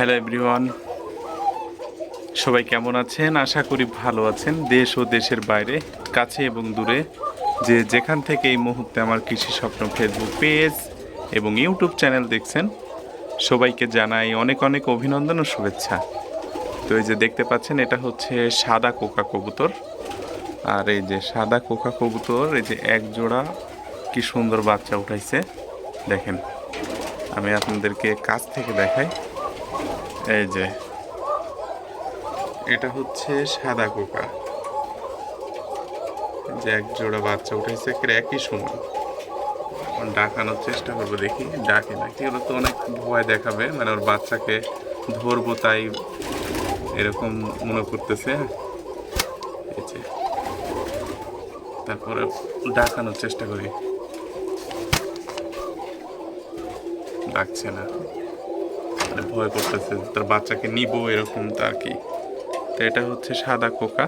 Hello everyone সবাই কেমন আছেন? আশা করি ভালো আছেন। দেশ ও দেশের বাইরে, কাছে এবং দূরে, যে যেখান থেকে এই মুহূর্তে আমার কৃষি স্বপ্ন ফেসবুক পেজ এবং ইউটিউব চ্যানেল দেখছেন, সবাইকে জানাই অনেক অনেক অভিনন্দন ও শুভেচ্ছা। তো এই যে দেখতে পাচ্ছেন, এটা হচ্ছে সাদা কোকা কবুতর। আর এই যে সাদা কোকা কবুতর, এই যে এক জোড়া, কি সুন্দর বাচ্চা উঠাইছে। দেখেন, আমি আপনাদেরকে কাছ থেকে দেখাই। এই যে। এটা হচ্ছে সাদা কোকা। যে এক জোড়া বাচ্চা উঠেছে একই সময় ডাকানোর চেষ্টা করব, দেখি ডাকে না। কি ওরা তো অনেক ভয় দেখাবে মানে ওর বাচ্চাকে ধরবো তাই এরকম মনে করতেছে এই যে। তারপরে ডাকানোর চেষ্টা করি। ডাকছে না। ভয় করতেছে তার বাচ্চাকে নিব, এরকম তার কি। তো এটা হচ্ছে সাদা কোকা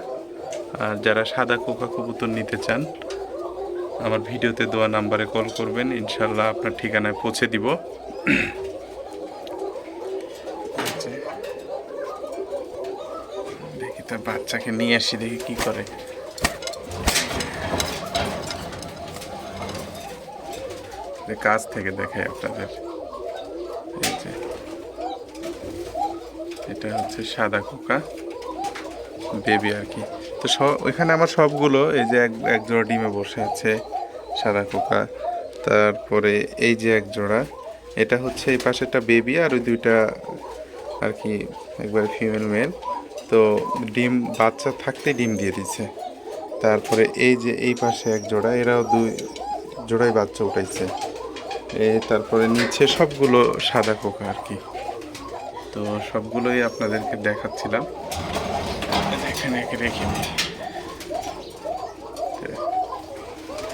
আর যারা সাদা কোকা কবুতর নিতে চান, আমার ভিডিওতে দেওয়া নাম্বারে কল করবেন, ইনশাল্লাহ আপনার ঠিকানায় পৌঁছে দিব। দেখি তার বাচ্চাকে নিয়ে আসি, দেখি কি করে। কাছ থেকে দেখাই আপনাদের। এই যে এটা হচ্ছে সাদা কোকা বেবি আর কি। তো সব, ওইখানে আমার সবগুলো এই যে এক এক জোড়া ডিমে বসে আছে সাদা কোকা তারপরে এই যে এক জোড়া, এটা হচ্ছে এই পাশে একটা বেবি আর ওই দুইটা আর কি একবার ফিমেল মেল। তো ডিম, বাচ্চা থাকতে ডিম দিয়ে দিচ্ছে। তারপরে এই যে এই পাশে এক জোড়া, এরাও দুই জোড়াই বাচ্চা উঠাইছে। এ, তারপরে নিচে সবগুলো সাদা কোকা আর কি। তো সবগুলোই আপনাদেরকে দেখাচ্ছিলাম। এখানে।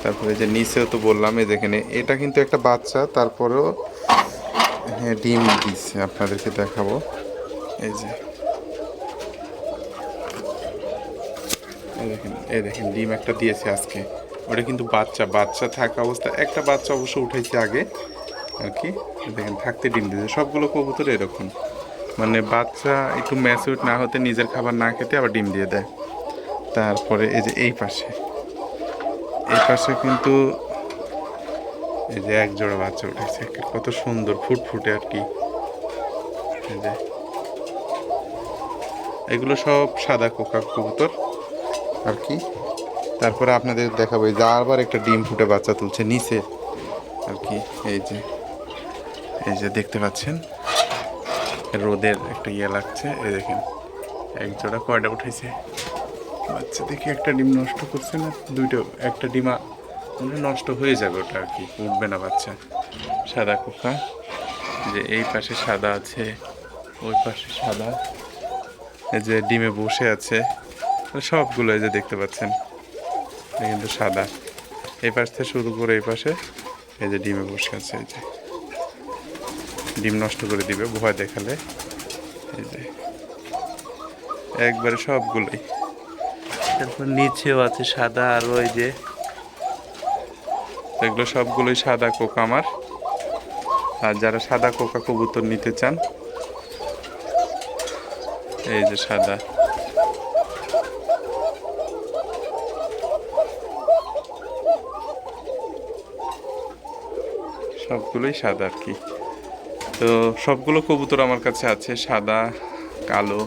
তারপরে যে নিচেও তো বললাম, এই যেখানে এটা কিন্তু একটা বাচ্চা, তারপরেও হ্যাঁ ডিম দিচ্ছে আপনাদেরকে দেখাবো। এই যে। দেখেন, এই দেখেন, ডিম একটা দিয়েছে আজকে। ওটা কিন্তু বাচ্চা বাচ্চা থাকা অবস্থা একটা বাচ্চা অবশ্য উঠেছে আগে, আর কি। দেখেন, থাকতে ডিম দিয়েছে। সবগুলো কবুতর এরকম। মানে বাচ্চা একটু ম্যাচিউর না হতে নিজের খাবার না খেতে আবার ডিম দিয়ে দেয়। তারপরে এই যে এই পাশে। এই পাশে কিন্তু এই যে এক জোড়া বাচ্চা উঠেছে। কত সুন্দর ফুটফুটে আর কি। এই যে। এগুলো সব সাদা কোকা কবুতর আর কি। তারপরে আপনাদের দেখাবো, এই যে আবার একটা ডিম ফুটে বাচ্চা তুলছে নিচে আর কি। এই যে। এই যে দেখতে পাচ্ছেন? রোদের একটা ইয়ে লাগছে, এই দেখেন, এক জোড়া কয়টা উঠেছে বাচ্চা দেখি একটা ডিম নষ্ট করছে না, দুইটা, একটা ডিমা মানে নষ্ট হয়ে যাবে ওটা আর কি, উঠবে না বাচ্চা। সাদা কোকা যে এই পাশে সাদা আছে, ওই পাশে সাদা। এই যে ডিমে বসে আছে সবগুলো এই যে দেখতে পাচ্ছেন কিন্তু সাদা। এই পাশ থেকে শুরু করে এই পাশে এই যে ডিমে বসে আছে, এই যে। ডিম নষ্ট করে দিবে ভয় দেখালে। এই যে। একবারে সবগুলোই। তারপর নিচেও আছে সাদা আর ওই যে এগুলো সবগুলোই সাদা কোকা আমার। আর যারা সাদা কোকা কবুতর নিতে চান এই যে সাদা। সবগুলোই সাদা আর কি। তো সবগুলো কবুতর আমার কাছে আছে, সাদা, কালো,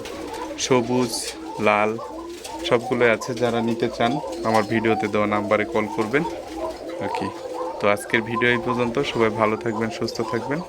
সবুজ, লাল, সবগুলোই আছে। যারা নিতে চান, আমার ভিডিওতে দেওয়া নাম্বারে কল করবেন। আর কি। তো আজকের ভিডিও এই পর্যন্ত। সবাই ভালো থাকবেন, সুস্থ থাকবেন।